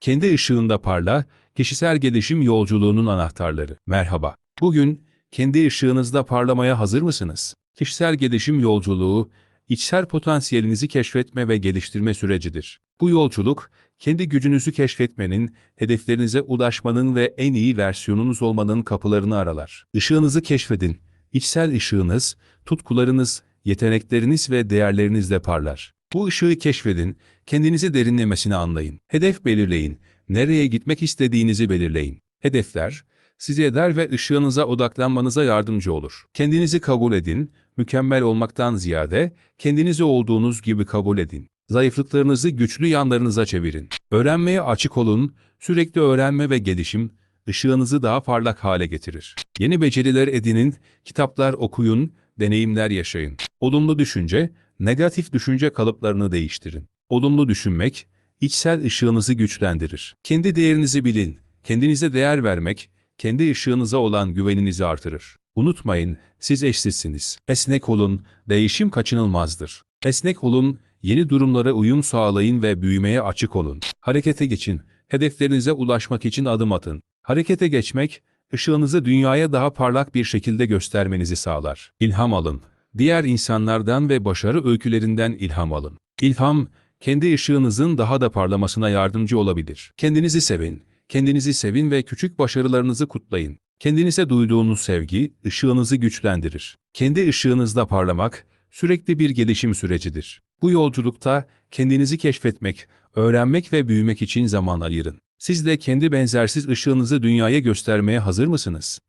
Kendi ışığında parla, kişisel gelişim yolculuğunun anahtarları. Merhaba. Bugün kendi ışığınızda parlamaya hazır mısınız? Kişisel gelişim yolculuğu, içsel potansiyelinizi keşfetme ve geliştirme sürecidir. Bu yolculuk, kendi gücünüzü keşfetmenin, hedeflerinize ulaşmanın ve en iyi versiyonunuz olmanın kapılarını aralar. Işığınızı keşfedin. İçsel ışığınız, tutkularınız, yetenekleriniz ve değerlerinizle parlar. Bu ışığı keşfedin, kendinizi derinlemesine anlayın. Hedef belirleyin, nereye gitmek istediğinizi belirleyin. Hedefler, size der ve ışığınıza odaklanmanıza yardımcı olur. Kendinizi kabul edin, mükemmel olmaktan ziyade, kendinizi olduğunuz gibi kabul edin. Zayıflıklarınızı güçlü yanlarınıza çevirin. Öğrenmeye açık olun, sürekli öğrenme ve gelişim, ışığınızı daha parlak hale getirir. Yeni beceriler edinin, kitaplar okuyun, deneyimler yaşayın. Olumlu düşünce, negatif düşünce kalıplarını değiştirin. Olumlu düşünmek, içsel ışığınızı güçlendirir. Kendi değerinizi bilin. Kendinize değer vermek, kendi ışığınıza olan güveninizi artırır. Unutmayın, siz eşsizsiniz. Esnek olun, değişim kaçınılmazdır. Esnek olun, yeni durumlara uyum sağlayın ve büyümeye açık olun. Harekete geçin, hedeflerinize ulaşmak için adım atın. Harekete geçmek, ışığınızı dünyaya daha parlak bir şekilde göstermenizi sağlar. İlham alın. Diğer insanlardan ve başarı öykülerinden ilham alın. İlham, kendi ışığınızın daha da parlamasına yardımcı olabilir. Kendinizi sevin. Kendinizi sevin ve küçük başarılarınızı kutlayın. Kendinize duyduğunuz sevgi, ışığınızı güçlendirir. Kendi ışığınızda parlamak, sürekli bir gelişim sürecidir. Bu yolculukta kendinizi keşfetmek, öğrenmek ve büyümek için zaman ayırın. Siz de kendi benzersiz ışığınızı dünyaya göstermeye hazır mısınız?